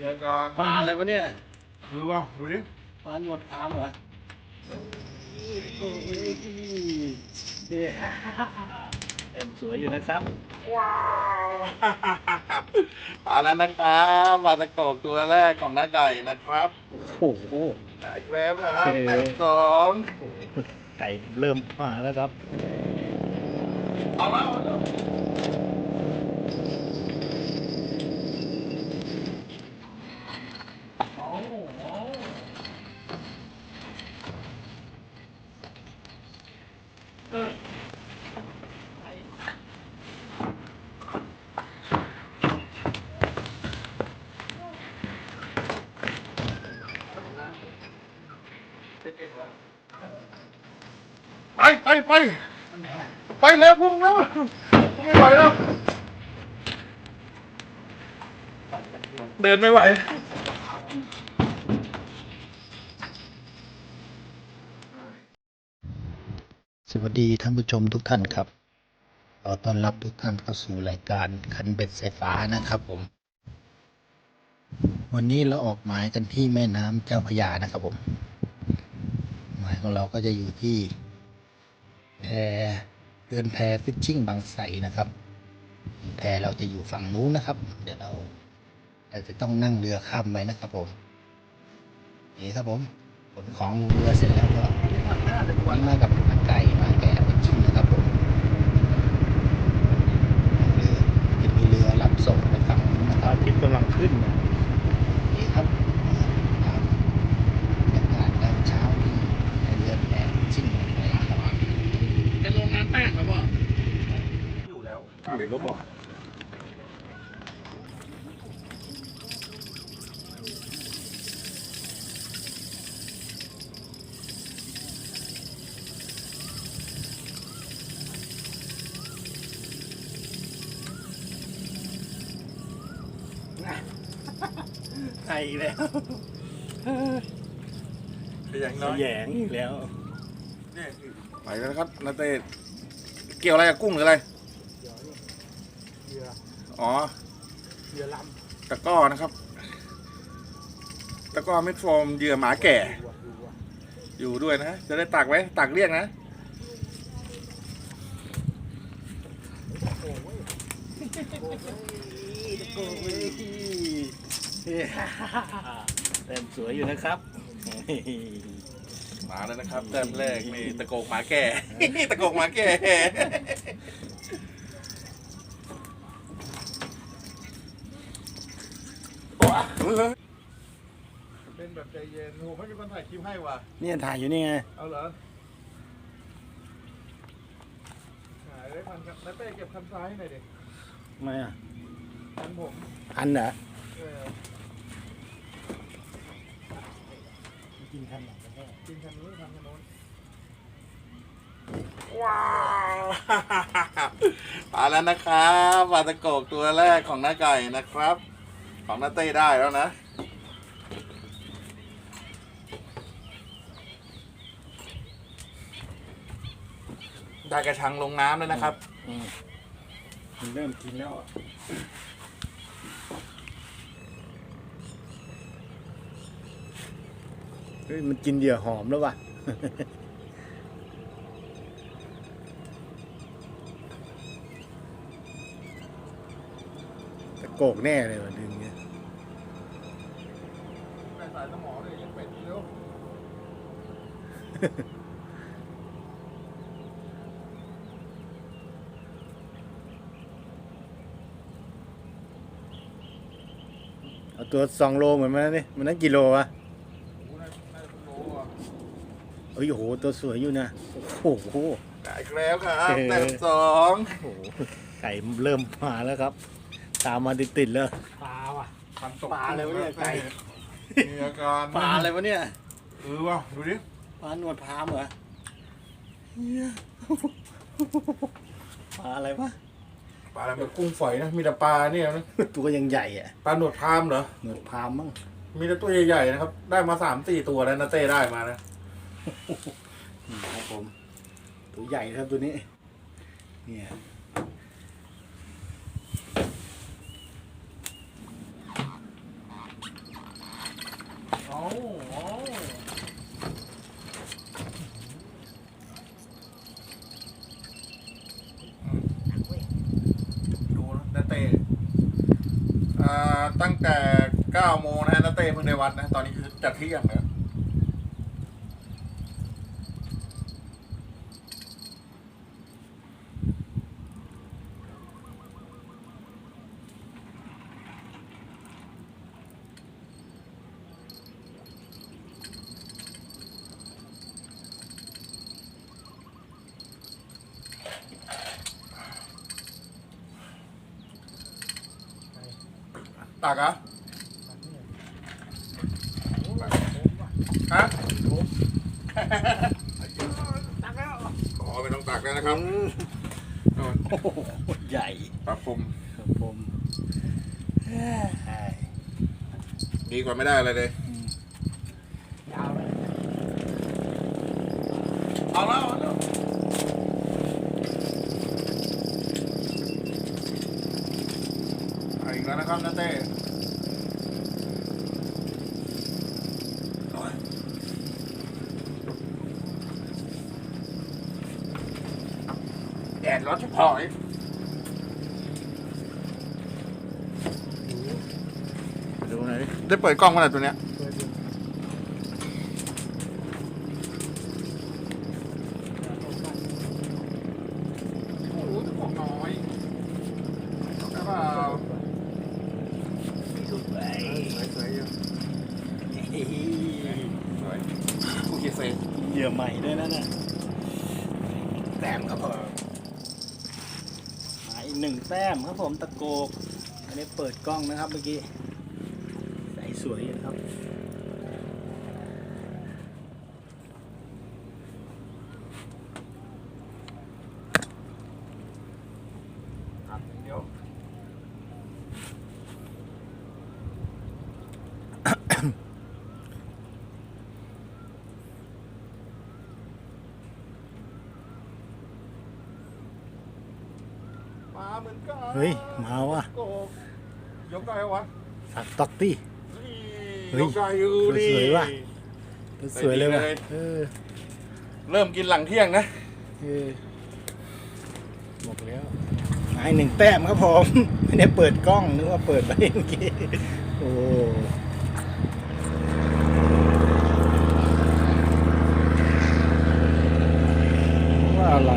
เดี๋ยวก่อนปลาอะไรวะเนี่ยดูว่าดูดิปลาหนวดพามเหรอโอ้ยเนี่ยเต็มสวยอยู่นะครับว้าวเอาแล้วนะครับปลาตะโกกตัวแรกของน้าไก่นะครับโอ้โหได้แล้วนะครับเออแต้มสองไก่เริ่มมาแล้วครับเอาแล้ว ไปไปไปแล้วพุ่งแล้วไม่ไหวแล้ว เดินไม่ไหว สวัสดีท่านผู้ชมทุกท่านครับขอต้อนรับทุกท่านเข้าสู่รายการคันเบ็ดสายฟ้านะครับผม วันนี้เราออกหมายกันที่แม่น้ำเจ้าพระยานะครับผม หมายของเราก็จะอยู่ที่ แพเดินแพฟิชชิ่งบางไทรนะครับ แพเราจะอยู่ฝั่งนู้นนะครับ เดี๋ยวเราเราจะต้องนั่งเรือข้ามไปนะครับผมนี่ครับผมขนของลงเรือเสร็จแล้วก็วันมากับไก่มาแก่ฟิชชิ่งนะครับผมเรือจะมีเรือรับส่งไปฝั่งนู้นนะครับอาทิตย์กำลังขึ้นนะนี่ครับครับบรรยากาศตอนเช้าที่เรือแพฟิชชิ่งบางไทรครับ เป็นโรงงานแป้งครับพ่อ อยู่แล้วอยู่ก็บอกไก่แล้วอย่างขน้อยยงอีกแล้ว เนี่ย ไปแล้วนะครับนาเต้เกี่ยวอะไรกับกุ้งหรืออะไรเรืออ๋อเรือลตะกร้อนะครับ ตะกร้อเม็ดโฟมเหยื่อหมาแก่ำดูดูว่ะอยู่ด้วยนะ จะได้ตักไว้ตักเรียกนะเต็มสวยอยู่นะครับมาแล้วนะครับแต้มแรกนี่ตะโกกหมาแก่ ตะโกกหมาแก่ เป็นแบบใจเย็นโหไม่มีคนถ่ายคลิปให้ว่ะ เนี่ยถ่ายอยู่นี่ไง เอาเหรอหายได้คันครับแล้วเป้เก็บคันซ้ายให้หน่อยดิทำไมอะ คันผมพันเหรอ เออกินคันไหนกันแน่กินคันนี้คันโน้นว้าว มาแล้วนะครับปลาตะโกกตัวแรกของน้าไก่นะครับ ของนาเต้ได้แล้วนะได้กระชังลงน้ำแล้วนะครับ มันเริ่มกินแล้วอะเฮ้ยมันกินเหยื่อหอมแล้วว่ะ ตะโกกแน่เลยว่ะดึงเนี่ย ไปสายสมองเลยยังเป็ดเร็ว เอาตัวสองโลเหมือนมันนะนี่มันนั้นกี่โลวะโอ้โหน่าน่าจะโลอะเอ้ยโหตัวสวยอยู่นะโอ้โห ได้อีกแล้วครับเออ แต้มสองโอ้โหไก่เริ่มมาแล้วครับ ตามมาติดๆแล้วปลาว่ะ คันตกปลาอะไรวะเนี่ยไก่ มีอาการปลาอะไรวะเนี่ย เออว่ะดูดิ ปลาหนวดพรามเหรอปลาอะไรวะ ปลาอะไรมันกุ้งฝอยนะมีแต่ปลาเนี่ยนะตัวยังใหญ่อะปลาหนวดพรามเหรอหนวดพรามมั้ง มีแต่ตัวใหญ่ๆนะครับ ได้มาสามสี่ตัวแล้วนะเต้ได้มานะนี่ครับผม ตัวใหญ่ครับตัวนี้ เนี่ย ตั้งแต่9โมงนะฮะนาเต้เพิ่งได้วัดนะ ตอนนี้คือจะเที่ยงแล้ว ตักเหรอะฮะตักแล้วอ๋อไม่ต้องตักแล้วนะครับโน่นโอ้โหใหญ่ปรับปรุงครับผมเอ้ยดีกว่าไม่ได้อะไรเลยยาวเลย เอาแล้วเอาแล้วเอาอีก แล้วนะครับนาเต้โอ้ยแดดร้อนชิบหายดูหน่อยดิได้เปิดกล้องเมื่อไหร่ตัวเนี้ย โอ้โหจะบอกน้อยใช่เปล่าสวยสวยอยู่สวยกูคิดเซ เหยื่อใหม่ด้วยนะน่ะแต้มครับผมมาอีกหนึ่ง แซมครับผมตะโกกอันนี้เปิดกล้องนะครับเมื่อกี้ใส่สวยอยู่ครับครับ เหมือนกันเฮ้ย มาว่ะโกกยกได้ไหมวะสักต็อกตี้นี่เฮ้ยยกได้อยู่ดิสวยว่ะ สวยเลยว่ะเลยเออเริ่มกินหลังเที่ยงนะ เออบอกแล้วมาอีกหนึ่งแต้มครับผม ไม่ได้เปิดกล้องนึกว่าเปิดไปเมื่อกี้โอ้ว่าอะไร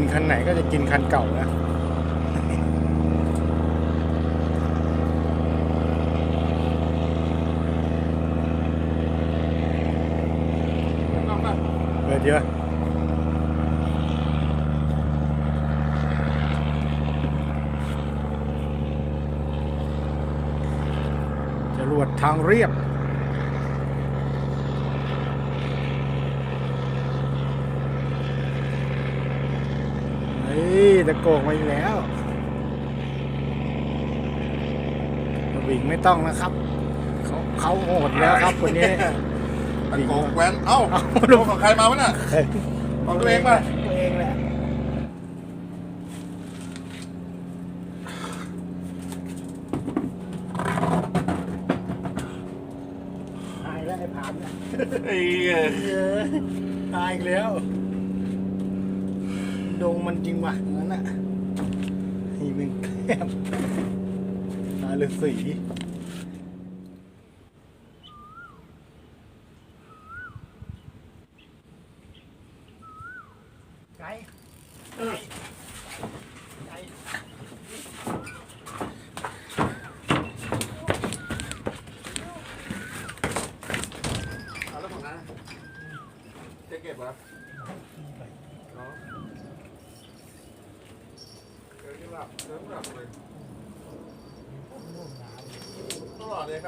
กินคันไหนก็จะกินคันเก่านะน้องนะเปิดเยอะจรวดทางเรียบ เฮ้ยตะโกกมาอีกแล้วกระวิ่งไม่ต้องนะครับ เขาเขาโหดแล้วครับคนนี้ตะโกกแว้นเอ้าเอาโดนของใครมาวะน่ะของตัวเองป่ะตัวเองแหละตายแล้วไอ้ผามเนี่ยไอ้เหี้ยเยอะตายอีกแล้ว ดงมันจริงว่ะงั้นน่ะนี่เป็นแคบตาฤาษี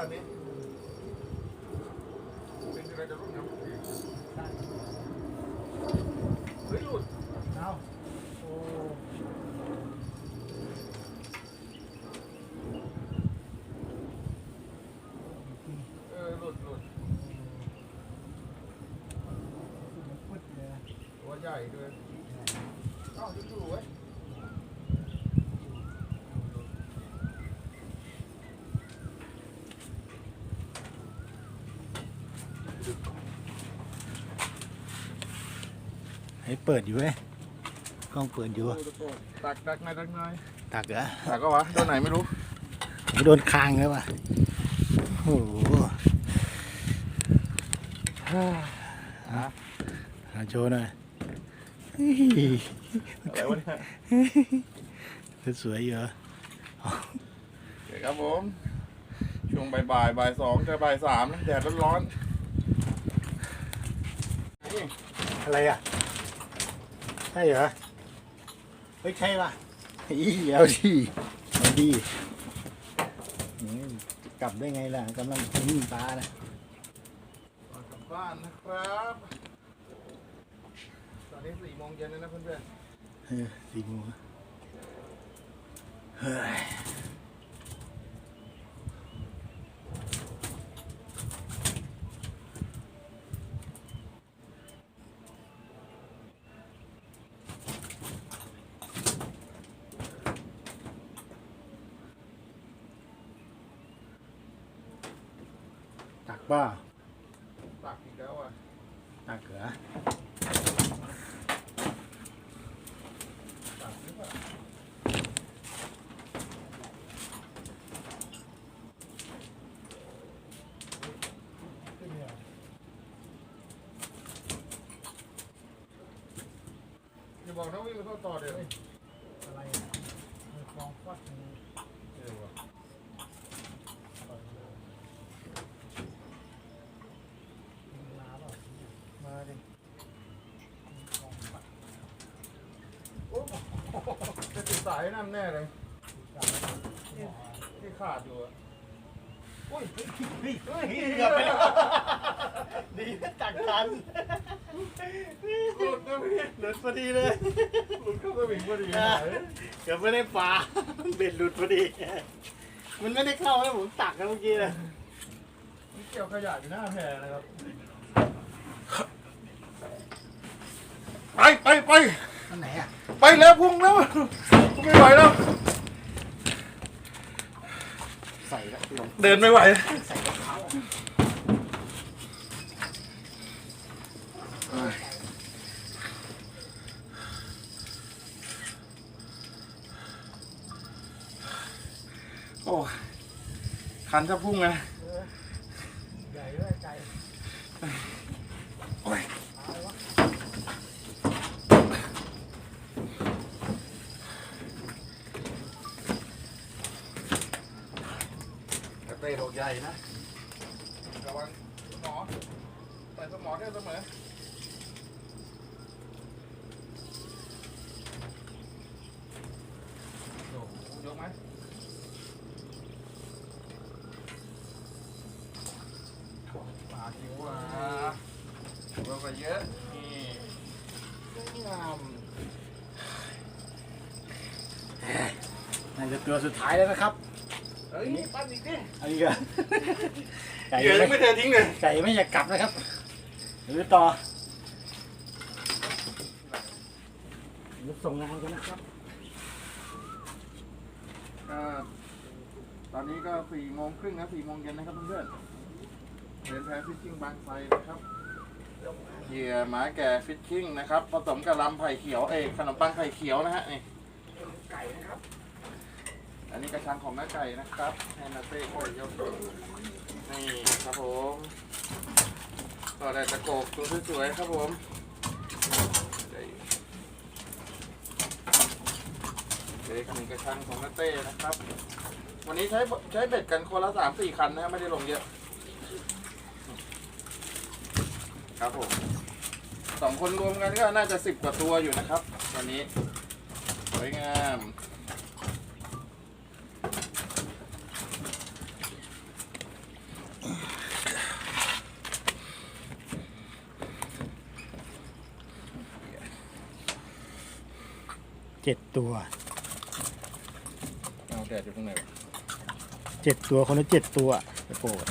ตลอดเลยครับนี้เป็นอะไรจะรุ่นครับเฮ้ยหลุด เอาโอ้ เออหลุด ปิดอยู่เว้ยกล้องเปิดอยู่ตักตักหน่อยตักหน่อยตักเหรอตักก็วะโดนไหนไม่รู้โดนคางเลยวะโอ้โหเอาโชว์หน่อยเฮ้ยอะไรวะเนี่ยสวยๆอยู่เหรอโอเคครับผมช่วงบ่ายบ่ายๆบ่ายสองจะบ่ายสามนะแดดร้อนๆนี่อะไรอะ ใช่เหรอไม่ใช่ป่ะอีเอาดิเอาดิอืมกลับได้ไงล่ะกำลังกินปลานะก่อนกลับบ้านนะครับ ตอนนี้สี่โมงเย็นแล้วนะเพื่อนเออสี่โมงเฮ้ย ตักบ้าๆตักอีกแล้วอะตักเหรอตักหรือเปล่าอย่าบอกนะวิ่งไปเข้าต่อเดี๋ยวอะไรอะมันคลองฟัดมัน เออว่ะ มาเปล่า มาดิ คลองฟัด โอ้โหจะติดสายนั่นแน่เลยที่ที่ขาดอยู่อะอุ้ยเฮ้ยเฮ้ยเกือบไปแล้วดีนะตักทันหลุดนะพี่หลุดพอดีเลย หลุดเข้าสวิงพอดีอ่าหายเกือบไม่ได้ปลาเบ็ดหลุดพอดี มันไม่ได้เข้าแล้วผมตักนะเมื่อกี้นะนี่เกี่ยวขยะอยู่หน้าแพนะครับไปไปไปอันไหนอะไปแล้วพุ่งแล้ว กูไม่ไหวแล้ว ใส่ละลงเดินไม่ไหว ใส่กระเป๋าโอ้ คันจะพุ่งไง ใหญ่ด้วยใจ โอ้ยกระ เตะดอกใหญ่นะระวังหมอใส่สมอได้เสมอโยกยกไหมปลาคิวอะเราก็เยอะ นี่งามน่าจะตัวสุดท้ายแล้วนะครับ เฮ้ยปั้นอีกดิอันนี้ก็ไก่เหยื่อยังไม่ไม่เททิ้งเลยไก่ไม่อยากกลับนะครับ หรือต่อเดี๋ยวส่งงานกันนะครับ ก็ตอนนี้ก็สี่โมงครึ่งนะสี่โมงเย็นนะครับเพื่อนๆเดินแพฟิชชิ่งบางไทรนะครับเหยื่อหมาแก่ฟิชชิ่งนะครับผสมกับลำไผ่เขียวเอยขนมปังไข่เขียวนะฮะนี่ไก่นะครับ อันนี้กระชังของน้าไก่นะครับให้นาเต้โอ้ยยกนี่ครับผมก็ได้ตะโกกตัวสวยๆครับผมเด็กหนึ่งกระชังของนาเต้นะครับ วันนี้ใช้ใช้เบ็ดกันคนละสามสี่คันนะไม่ได้ลงเยอะ ครับผมสองคนรวมกันก็น่าจะสิบกว่าตัวอยู่นะครับ วันนี้สวยงาม เจ็ดตัวเอาแดดอยู่ตรงไหนวะเจ็ดตัวคนละเจ็ดตัวไอ้โปรด